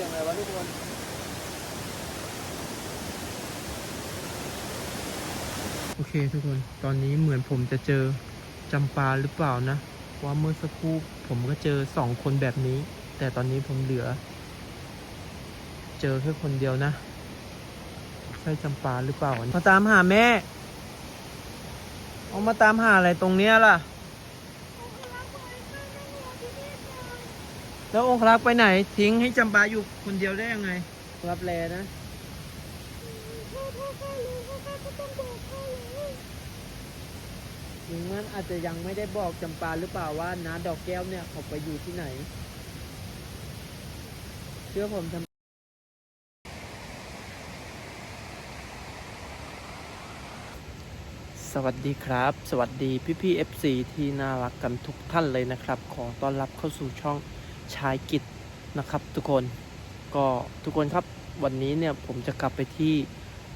สียงอะไรวะทุกคนโอเคทุกคนตอนนี้เหมือนผมจะเจอจำปาหรือเปล่านะ ว่าเมื่อสักครู่ผมก็เจอสองคนแบบนี้ แต่ตอนนี้ผมเหลือ เจอแค่คนเดียวนะใช่จำปาหรือเปล่ามาตามหาแม่ เอามาตามหาอะไรตรงเนี้ยล่ะ แล้วองครักษ์ไปไหน ทิ้งให้จำปาอยู่คนเดียวได้ยังไง รับแลนะลุงมันอาจจะยังไม่ได้บอกจำปาหรือเปล่าว่าน้าดอกแก้วเนี่ยเขาไปอยู่ที่ไหน เชื่อผมทำสวัสดีครับ สวัสดีพี่พี่ FC ที่น่ารักกันทุกท่านเลยนะครับ ขอต้อนรับเข้าสู่ช่อง ชายกิจนะครับทุกคนก็ทุกคนครับวันนี้เนี่ยผมจะกลับไปที่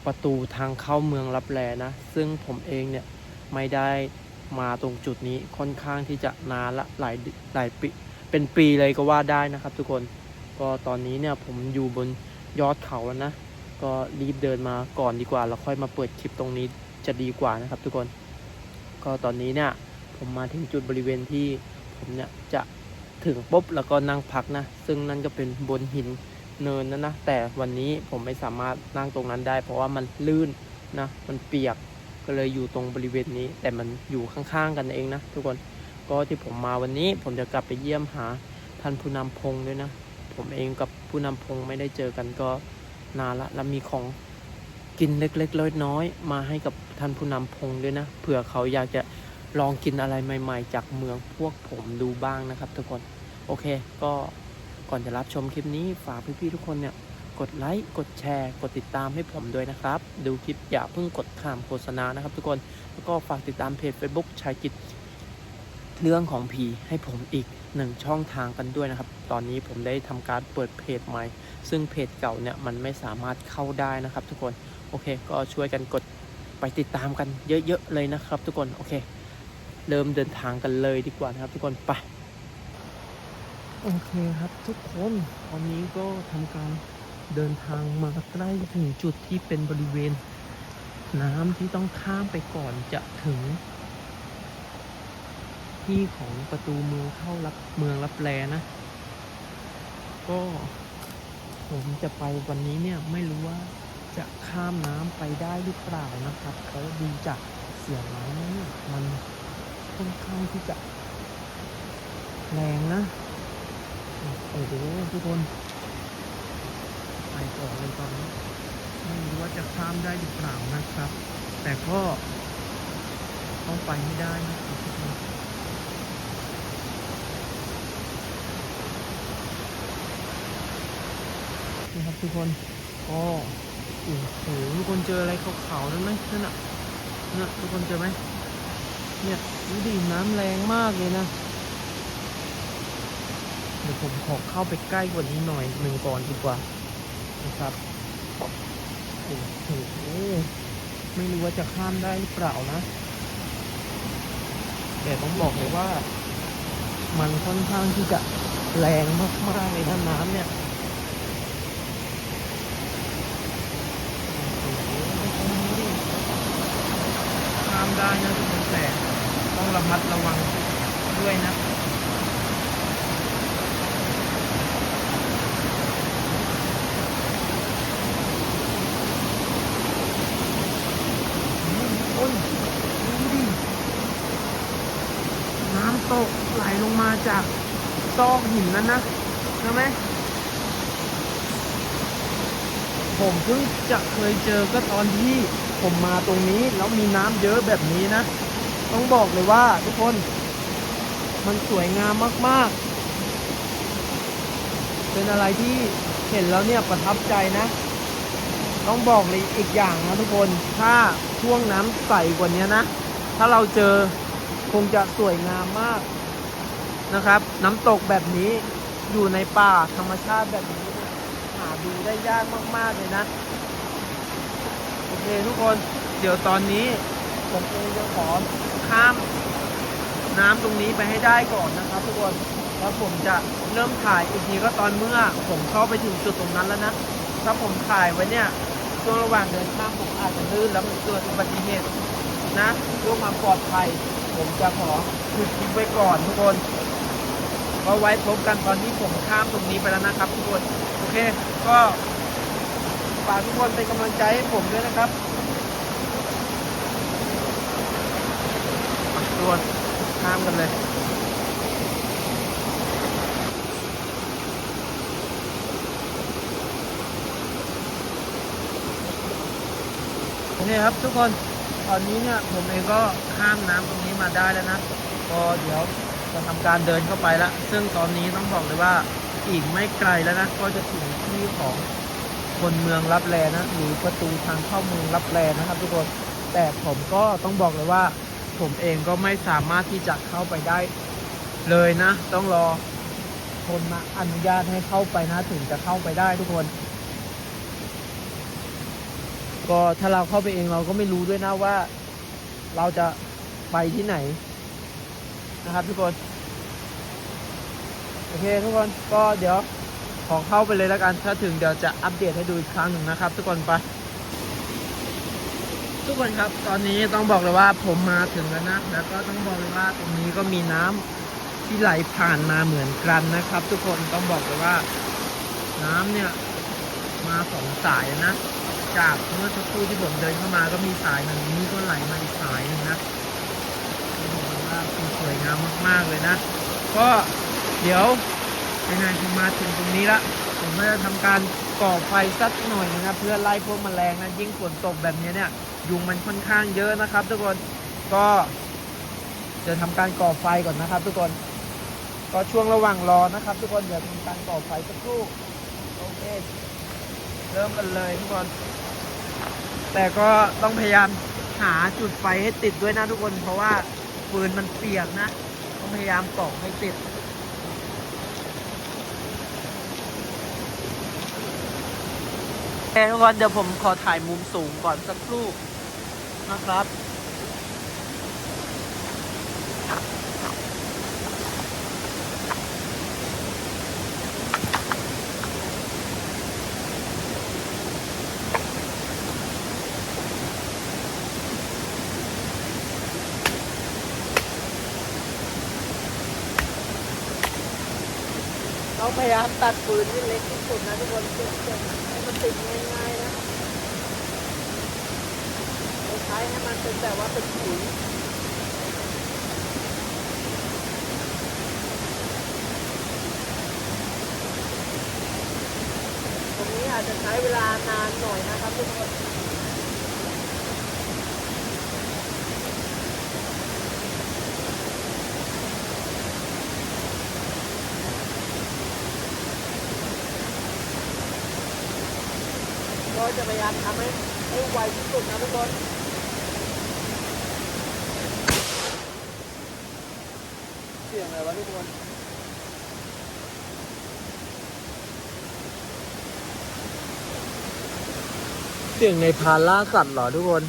ประตูทางเข้าเมืองรับแลนะ ซึ่งผมเองเนี่ยไม่ได้มาตรงจุดนี้ค่อนข้างที่จะนานละหลายหลายปีเป็นปีเลยก็ว่าได้นะครับ ทุกคนก็ตอนนี้เนี่ยผมอยู่บนยอดเขาแล้วนะ ก็รีบเดินมาก่อนดีกว่า แล้วค่อยมาเปิดคลิปตรงนี้จะดีกว่านะครับ ทุกคน ก็ตอนนี้เนี่ยผมมาถึงจุดบริเวณที่ผมเนี่ยจะ ถึงปุ๊บแล้วก็นั่งพักนะ ซึ่งนั่นก็เป็นบนหินเนินนะนะ แต่วันนี้ผมไม่สามารถนั่งตรงนั้นได้ เพราะว่ามันลื่นนะ มันเปียกก็เลยอยู่ตรงบริเวณนี้ แต่มันอยู่ข้างๆกันเองนะ ทุกคนก็ที่ผมมาวันนี้ผมจะกลับไปเยี่ยมหาท่านผู้นำพงด้วยนะ ผมเองกับผู้นำพงไม่ได้เจอกันก็นานละแล้วมีของกินเล็กๆน้อยๆมาให้กับท่านผู้นำพงด้วยนะเผื่อเขาอยากจะ ลองกินอะไรใหม่ๆ จากเมืองพวกผมดูบ้างนะครับ ทุกคน โอเค ก็ก่อนจะรับชมคลิปนี้ฝากพี่ๆทุกคนเนี่ยกดไลค์กดแชร์กดติดตามให้ผมด้วยนะครับ ดูคลิปอย่าเพิ่งกดข้ามโฆษณานะครับ ทุกคนแล้วก็ฝากติดตามเพจ Facebook ชายกิจเรื่องของผีให้ผมอีกหนึ่งช่องทางกันด้วยนะครับ ตอนนี้ผมได้ทำการเปิดเพจใหม่ ซึ่งเพจเก่าเนี่ยมันไม่สามารถเข้าได้นะครับ ทุกคน โอเค ก็ช่วยกันกดไปติดตามกันเยอะๆเลยนะครับ ทุกคน โอเค เริ่มเดินทางกันเลยดีกว่านะครับ ทุกคนไปโอเคครับทุกคนตอนนี้ก็ทำการเดินทางมาใกล้ถึงจุดที่เป็นบริเวณ น้ำที่ต้องข้ามไปก่อนจะถึง ที่ของประตูเมืองเข้ารับเมืองรับแลนะ ก็ผมจะไปวันนี้เนี่ยไม่รู้ว่าจะข้ามน้ำไปได้หรือเปล่านะครับเพราดูจากเสียงนี่มัน ค่อนข้างที่จะแรงนะโอ้โหทุกคน ไปก่อเลยตอนนี้ไม่รู้ว่าจะข้ามได้หรือเปล่านะครับ แต่ก็ต้องไปให้ได้นะครับทุกคนนี่ครับทุกคนก็โอ้โหทุกคนเจออะไรขาวๆนั่นไหมนั่นน่ะน่ะทุกคนเจอไหม เนี่ยดูดิน้ำแรงมากเลยนะ เดี๋ยวผมขอเข้าไปใกล้กว่านี้หน่อยหนึ่งก่อนดีกว่านะครับโอ้โหไม่รู้ว่าจะข้ามได้หรือเปล่านะ แต่ต้องบอกเลยว่า มันค่อนข้างที่จะแรงมากๆเลยนะน้ำเนี่ยข้ามได้นะทุกคนแต่ ต้องระมัดระวังด้วยนะโอ้ยน้ำตกไหลลงมาจากซอกหินนั้นนะใช่ไหมผมเพิ่งจะเคยเจอก็ตอนที่ผมมาตรงนี้ แล้วมีน้ำเยอะแบบนี้นะ ต้องบอกเลยว่าทุกคนมันสวยงามมาก ๆ เป็นอะไรที่เห็นแล้วเนี่ยประทับใจนะ ต้องบอกเลยอีกอย่างนะทุกคนถ้าช่วงน้ำใสกว่านี้นะ ถ้าเราเจอคงจะสวยงามมากนะครับ น้ำตกแบบนี้อยู่ในป่าธรรมชาติแบบนี้ หาดูได้ยากมาก ๆ เลยนะ โอเคทุกคน เดี๋ยวตอนนี้ ผมเองจะขอ ข้ามน้ำตรงนี้ไปให้ได้ก่อนนะครับ ทุกคนแล้วผมจะเริ่มถ่ายอีกทีก็ตอนเมื่อผมเข้าไปถึงจุดตรงนั้นแล้วนะ ถ้าผมถ่ายไว้เนี่ยช่วงระหว่างเดินข้ามผมอาจจะลื่นแล้วมันเกิดอุบัติเหตุนะเพื่อความปลอดภัย ผมจะขอหยุดคลิปไว้ก่อนทุกคนก็ไว้พบกันตอนที่ผมข้ามตรงนี้ไปแล้วนะครับทุกคน โอเค ก็ฝากทุกคนเป็นกำลังใจให้ผมด้วยนะครับ ทุกคนข้ามกันเลยนี่ครับทุกคนตอนนี้เนี่ยผมเองก็ข้ามน้ำตรงนี้มาได้แล้วนะก็เดี๋ยวจะทำการเดินเข้าไปล้วซึ่งตอนนี้ต้องบอกเลยว่าอีกไม่ไกลแล้วนะก็จะถึงที่ของคนเมืองรับแลนะหรือประตูทางเข้าเมืองรับแลนะครับทุกคนแต่ผมก็ต้องบอกเลยว่า ผมเองก็ไม่สามารถที่จะเข้าไปได้เลยนะ ต้องรอคนมาอนุญาตให้เข้าไปนะถึงจะเข้าไปได้ทุกคน ก็ถ้าเราเข้าไปเองเราก็ไม่รู้ด้วยนะว่า เราจะไปที่ไหนนะครับทุกคน โอเคทุกคนก็เดี๋ยวขอเข้าไปเลยแล้วกัน ถ้าถึงเดี๋ยวจะอัปเดตให้ดูอีกครั้งหนึ่งนะครับ ทุกคนไป ทุกคนครับตอนนี้ต้องบอกเลยว่าผมมาถึงแล้วนะแล้วก็ต้องบอกเลยว่าตรงนี้ก็มีน้ำที่ไหลผ่านมาเหมือนกันนะครับ ทุกคนต้องบอกเลยว่า น้ำเนี่ยมาสองสายนะ จากเมื่อสักครู่ที่ผมเดินเข้ามาก็มีสายหนึ่งนี่ก็ไหลมาอีกสายหนึงนะต้องบอกเลยว่าสวยงามมากๆเลยนะ ก็เดี๋ยวยังไงผมมาถึงตรงนี้ละผมก็จะทำการ ก่อไฟสักหน่อยนะครับเพื่อไล่พวกแมลงนะยิ่งฝนตกแบบนี้เนี่ยยุงมันค่อนข้างเยอะนะครับ ทุกคนก็จะทำการก่อไฟก่อนนะครับ ทุกคนก็ช่วงระหว่างรอนะครับ ทุกคนเดี๋ยวทำการก่อไฟสักครู่โอเคเริ่มกันเลยทุกคน แต่ก็ต้องพยายามหาจุดไฟให้ติดด้วยนะทุกคน เพราะว่าฟืนมันเปียกนะต้องพยายามกาะให้ติด โอ เคทุกคนเดี๋ยวผมขอถ่ายมุมสูงก่อนสักครู่นะครับ เราพยายามตัดปืนที่เล็กที่สุดนะทุกคนเพื่อจะให้มัน ติดง่ายๆนะเราใช้ให้มันเป็นแบบว่าเป็นปุ๋ยตรงนี้อาจจะใช้เวลานานหน่อยนะครับทุกคน กายามทำให้ให้ไวที่สุดนะทุกคนเสียงอะไรวะทุกคนเสียงในพานล่าสัตว์เหรอทุกคน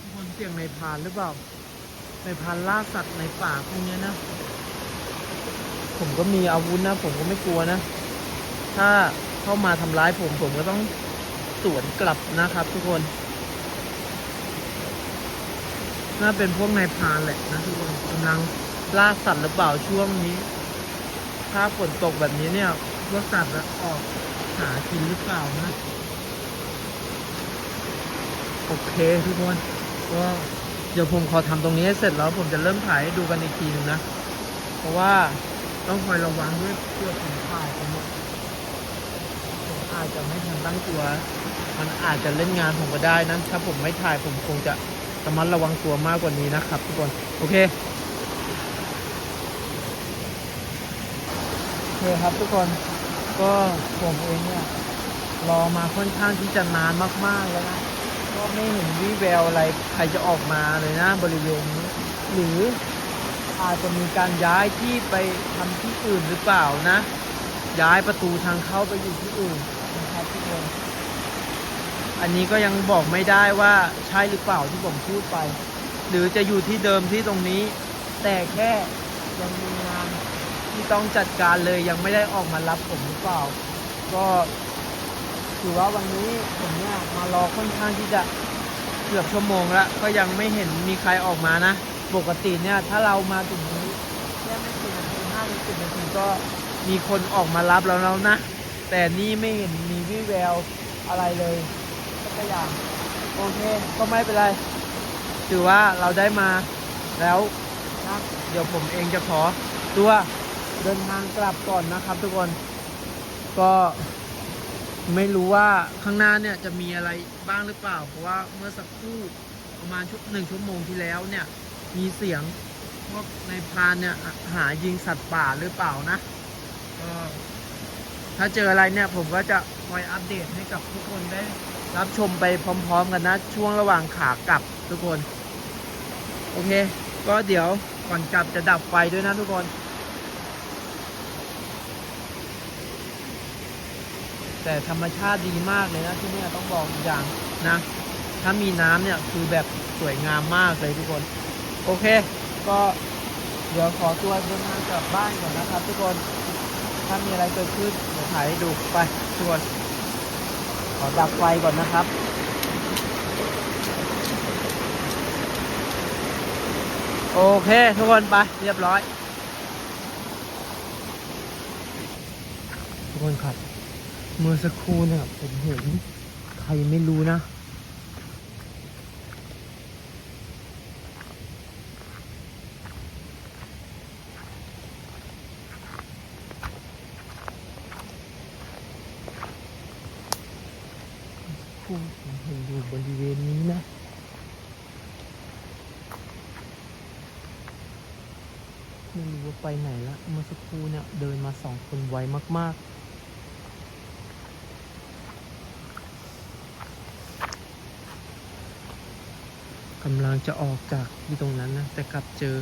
ทุกคนเสียงในพานหรือเปล่าในพานล่าสัตว์ในป่าพวกนี้นะ ผมก็มีอาวุธนะ ผมก็ไม่กลัวนะ ถ้าเข้ามาทำร้ายผมผมก็ต้องสวนกลับนะครับ ทุกคน น่าเป็นพวกนายพานแหละนะทุกคนกำลังล่าสัตว์หรือเปล่าช่วงนี้ ถ้าฝนตกแบบนี้เนี่ยพวกสัตว์จะออกหากินหรือเปล่านะโอเคทุกคนก็เดี๋ยวผมขอทำตรงนี้ให้เสร็จแล้วผมจะเริ่มถ่ายให้ดูกันอีกทีหนึงนะ ราะว่าต้องคอยระวังด้วยเพื่อผมถ่ายผมอะผมอาจจะไม่ทันตั้งตัว มันอาจจะเล่นงานผมก็ได้นะถ้าผมไม่ถ่ายผมคงจะระมัดระวังตัวมากกว่านี้นะครับ ทุกคนโอเคโอเคครับทุกคนก็ผมเองเนี่ยรอมาค่อนข้างที่จะนานมากๆแล้วนะก็ไม่เห็นวี่แววอะไรใครจะออกมาเลยนะบริเวณนี้หรือ อาจจะมีการย้ายที่ไปทำที่อื่นหรือเปล่านะ ย้ายประตูทางเข้าไปอยู่ที่อื่นนะครับทุกคนอันนี้ก็ยังบอกไม่ได้ว่าใช่หรือเปล่าที่ผมพูดไป หรือจะอยู่ที่เดิมที่ตรงนี้ แต่แค่ยังมีงานที่ต้องจัดการเลยยังไม่ได้ออกมารับผมหรือเปล่า ก็ถือว่าวันนี้ผมเนี่ยมารอค่อนข้างที่จะเกือบชั่วโมงแล้วก็ยังไม่เห็นมีใครออกมานะ ปกติเนี่ยถ้าเรามาถึงนี้แค่ไม่กี่นาทีห้าหรือสิบนาทีก็มีคนออกมารับแล้วแล้วนะ แต่นี่ไม่เห็นมีวี่แววอะไรเลยสักอย่างโอเค ก็ไม่เป็นไร ถือว่าเราได้มาแล้วนะเดี๋ยวผมเองจะขอตัวเดินทางกลับก่อนนะครับทุกคน ก็ไม่รู้ว่าข้างหน้าเนี่ยจะมีอะไรบ้างหรือเปล่า เพราะว่าเมื่อสักครู่ประมาณชั่วหนึ่งชั่วโมงที่แล้วเนี่ย มีเสียงพวกในพานเนี่ยหายิงสัตว์ป่าหรือเปล่านะก็ถ้าเจออะไรเนี่ยผมก็จะคอยอัปเดตให้กับทุกคนได้รับชมไปพร้อม ๆ กันนะ ช่วงระหว่างขากลับทุกคน โอเค ก็เดี๋ยวก่อนกลับจะดับไฟด้วยนะทุกคนแต่ธรรมชาติดีมากเลยนะที่นี่ต้องบอกอย่างนะ ถ้ามีน้ำเนี่ยคือแบบสวยงามมากเลยทุกคน โอเค ก็เดี๋ยวขอตัวเดินทางกลับบ้านก่อนนะครับ ทุกคนถ้ามีอะไรเกิดขึ้นเดี๋ยวถ่ายให้ดูไปทุกคนขอดับไฟก่อนนะครับ โอเค ทุกคนไปเรียบร้อย ทุกคนครับ เมื่อสักครู่เนี่ยผมเห็นใครไม่รู้นะ คู่ผมเห็นอยู่บริเวณนี้นะ ไปไหนละเมื่อสักครู่เนี่ยเดินมาสองคนไวมาก ๆกำลังจะออกจากที่ตรงนั้นนะ แต่กลับเจอ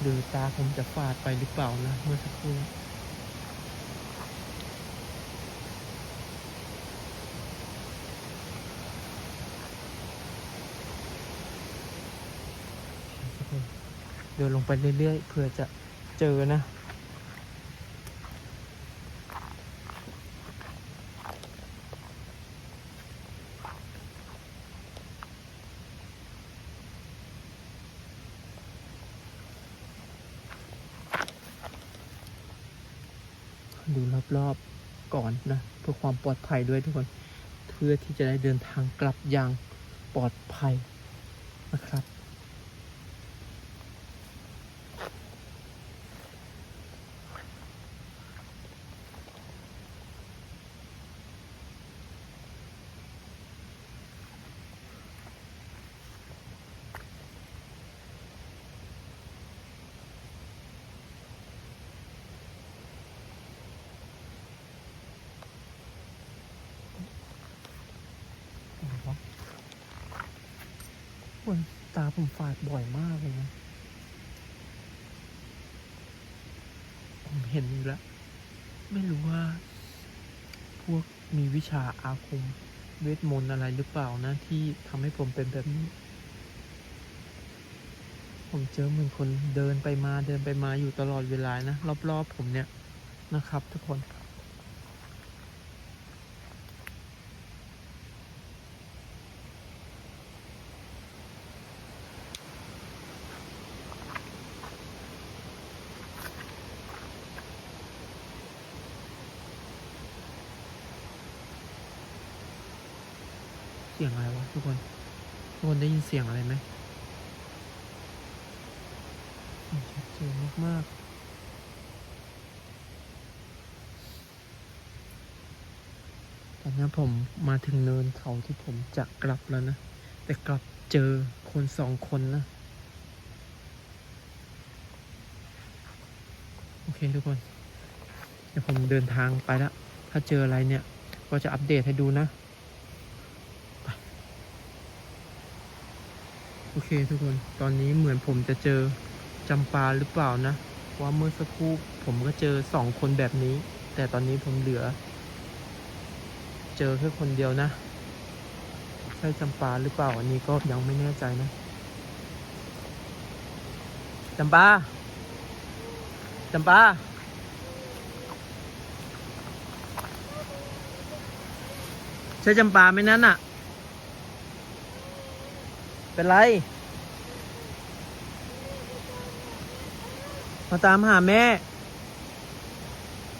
หรือตาผมจะฝาดไปหรือเปล่านะ เมื่อสักครู่ เดินลงไปเรื่อยๆเผื่อจะเจอนะ ดูรอบๆก่อนนะ เพื่อความปลอดภัยด้วยทุกคน เพื่อที่จะได้เดินทางกลับอย่างปลอดภัยนะครับ โอ้ยตาผมฝาดบ่อยมากเลยนะผมเห็นอยู่แล้ว ไม่รู้ว่า พวกมีวิชาอาคม เวทมนต์อะไรหรือเปล่านะ ที่ทำให้ผมเป็นแบบนี้ ผมเจอเหมือนคนเดินไปมาเดินไปมาอยู่ตลอดเวลานะ รอบๆผมเนี่ยนะครับ ทุกคน สียงอะไรวะทุกคน ทุกคนได้ยินเสียงอะไรไหมเสียงชัดเจนมากๆตอนนี้ผมมาถึงเนินเขาที่ผมจะกลับแล้วนะ แต่กลับเจอคนสองคนนะ โอเคทุกคน เดี๋ยวผมเดินทางไปแล้ว ถ้าเจออะไรเนี่ย ก็จะอัปเดตให้ดูนะ อเคทุกคนตอนนี้เหมือนผมจะเจอจำปาหรือเปล่านะ ว่าเมื่อสักครู่ผมก็เจอสองคนแบบนี้ แต่ตอนนี้ผมเหลือ เจอแค่คนเดียวนะใช่จำปาหรือเปล่าอันนี้ก็ยังไม่แน่ใจนะจำปาจำปาใช่จำปาไหมนั้นอะ เป็นไร มาตามหาแม่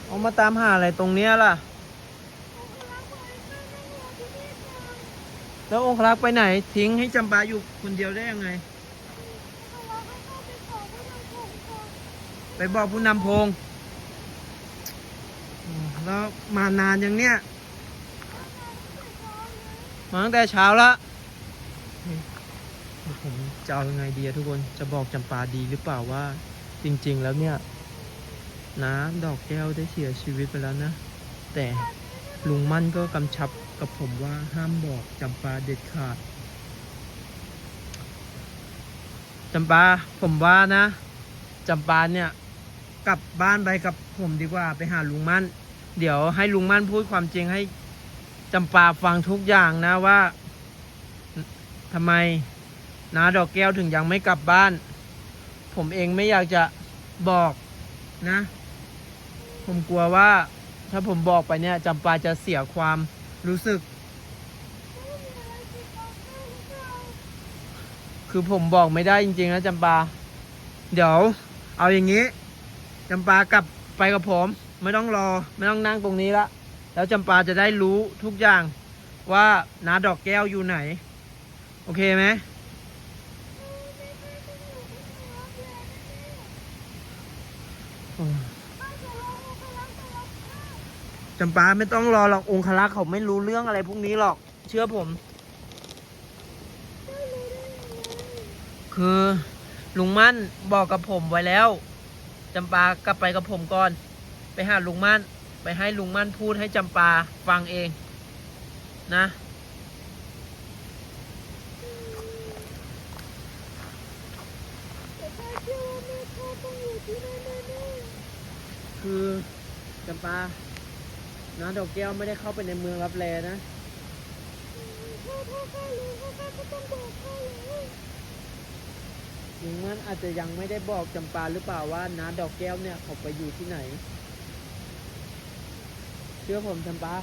เอามาตามหาอะไรตรงเนี้ยล่ะ แล้วองครักษ์ไปไหน ทิ้งให้จำปาอยู่คนเดียวได้ยังไง ไปบอกผู้นำพง แล้วมานานยังเนี่ย มาตั้งแต่เช้าละเฮ้ย ผมจะเอายังไงดีทุกคนจะบอกจำปาดีหรือเปล่าว่า จริง ๆ แล้วเนี่ยน้าดอกแก้วได้เสียชีวิตไปแล้วนะ แต่ลุงมั่นก็กำชับกับผมว่าห้ามบอกจำปาเด็ดขาดจำปาผมว่านะจำปาเนี่ยกลับบ้านไปกับผมดีกว่าไปหาลุงมั่น เดี๋ยวให้ลุงมั่นพูดความจริงให้จำปาฟังทุกอย่างนะว่าทำไม นาดอกแก้วถึงยังไม่กลับบ้าน ผมเองไม่อยากจะบอกนะ ผมกลัวว่าถ้าผมบอกไปเนี่ยจำปาจะเสียความรู้สึก คือผมบอกไม่ได้จริงๆนะจำปา เดี๋ยว เอาอย่างนี้จำปากลับไปกับผม ไม่ต้องรอ ไม่ต้องนั่งตรงนี้ละแล้วจำปาจะได้รู้ทุกอย่างว่านาดอกแก้วอยู่ไหน โอเคไหม จำปาไม่ต้องรอหรอกองคลักษ์เขาไม่รู้เรื่องอะไรพวกนี้หรอก เชื่อผม คือลุงมั่นบอกกับผมไว้แล้วจำปากลับไปกับผมก่อน ไปหาลุงมั่น ไปให้ลุงมั่นพูดให้จำปาฟังเองนะคือจำปา น้าดอกแก้วไม่ได้เข้าไปในเมืองรับแลนะลุงมันอาจจะยังไม่ได้บอกจำปาหรือเปล่าว่าน้าดอกแก้วเนี่ยเขาไปอยู่ที่ไหน เชื่อผมจำปา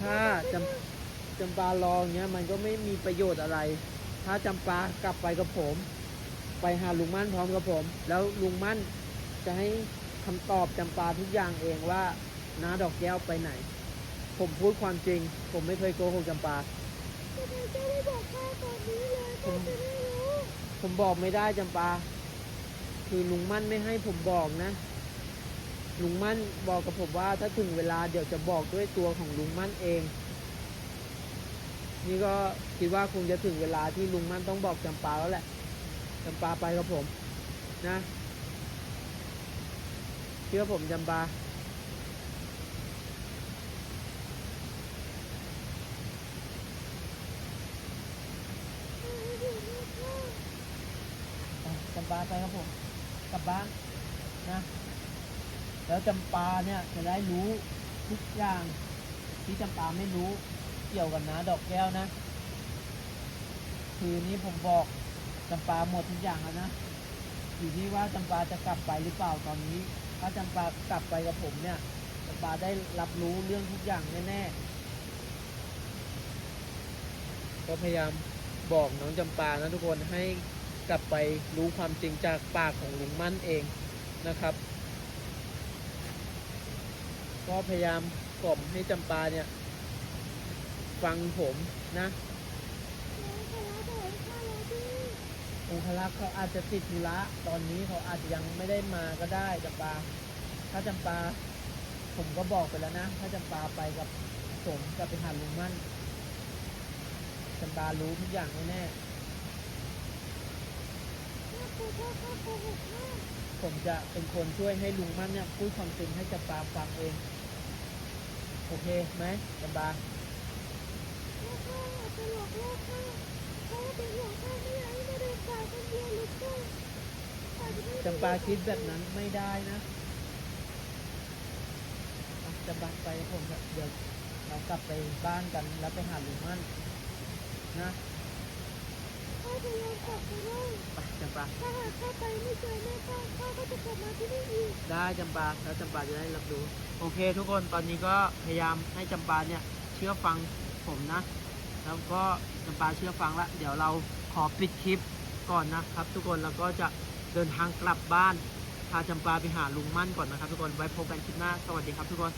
ถ้าจำจำปารออย่างเงี้ยมันก็ไม่มีประโยชน์อะไร ถ้าจำปากลับไปกับผม ไปหาลุงมั่นพร้อมกับผม แล้วลุงมั่นจะให้คำตอบจำปาทุกอย่างเองว่าน้าดอกแก้วไปไหน ผมพูดความจริง ผมไม่เคยโกหกจำปาผมผมบอกไม่ได้จำปา คือลุงมั่นไม่ให้ผมบอกนะ ลุงมั่นบอกกับผมว่าถ้าถึงเวลาเดี๋ยวจะบอกด้วยตัวของลุงมั่นเอง นี่ก็คิดว่าคงจะถึงเวลาที่ลุงมั่นต้องบอกจำปาแล้วแหละ จำปาไปกับผมนะเชื่อผมจำปาจำปาไปครับผมกลับบ้านนะแล้วจำปาเนี่ยจะได้รู้ทุกอย่างที่จำปาไม่รู้เกี่ยวกับนะดอกแก้วนะ คือนี้ผมบอก จำปาหมดทุกอย่างแล้วนะ อยู่ที่ว่าจำปาจะกลับไปหรือเปล่าตอนนี้ ถ้าจำปากลับไปกับผมเนี่ยจำปาได้รับรู้เรื่องทุกอย่างแน่ๆ ก็พยายามบอกน้องจำปานะทุกคนให้กลับไปรู้ความจริงจากปากของลุงมั่นเองนะครับ ก็พยายามกล่อมให้จำปาเนี่ย ฟังผมนะ องคลักษ์เขาอาจจะติดธุระตอนนี้เขาอาจจะยังไม่ได้มาก็ได้จำปา ถ้าจำปา ผมก็บอกไปแล้วนะ ถ้าจำปาไปกับผมกับไปหาลุงมั่นจำปารู้ทุกอย่างแน่ผมจะเป็นคนช่วยให้ลุงมั่นเนี่ยพูดความจริงให้จำปาฟังเอง โอเคไหมจำปาจะหลอกล่อข้าเขาเป็นห่วงข้าไม่อกให้มาเป่าคนเดียวหรือเปล่าอาจจะ จำปาคิดแบบนั้นไม่ได้นะอะจำปาไปกับผมเถอะเดี๋ยวเรากลับไปบ้านกันแล้วไปหาลุงมั่นนะข้าจะยอมกลับไปได้ไปจำปาถ้าหากข้าไปไม่เจอแม่ข้าข้าก็จะกลับมาที่นี่อีกได้จำปาแล้วจำปาจะได้รับรู้โอเค ทุกคนตอนนี้ก็พยายามให้จำปาเนี่ยเชื่อฟังผมนะ แล้วก็จำปาเชื่อฟังละเดี๋ยวเราขอปิดคลิป ก่อนนะครับ ทุกคนแล้วก็จะเดินทางกลับบ้านพาจำปาไปหาลุงมั่นก่อนนะครับ ทุกคนไว้พบกันคลิปหน้าสวัสดีครับทุกคน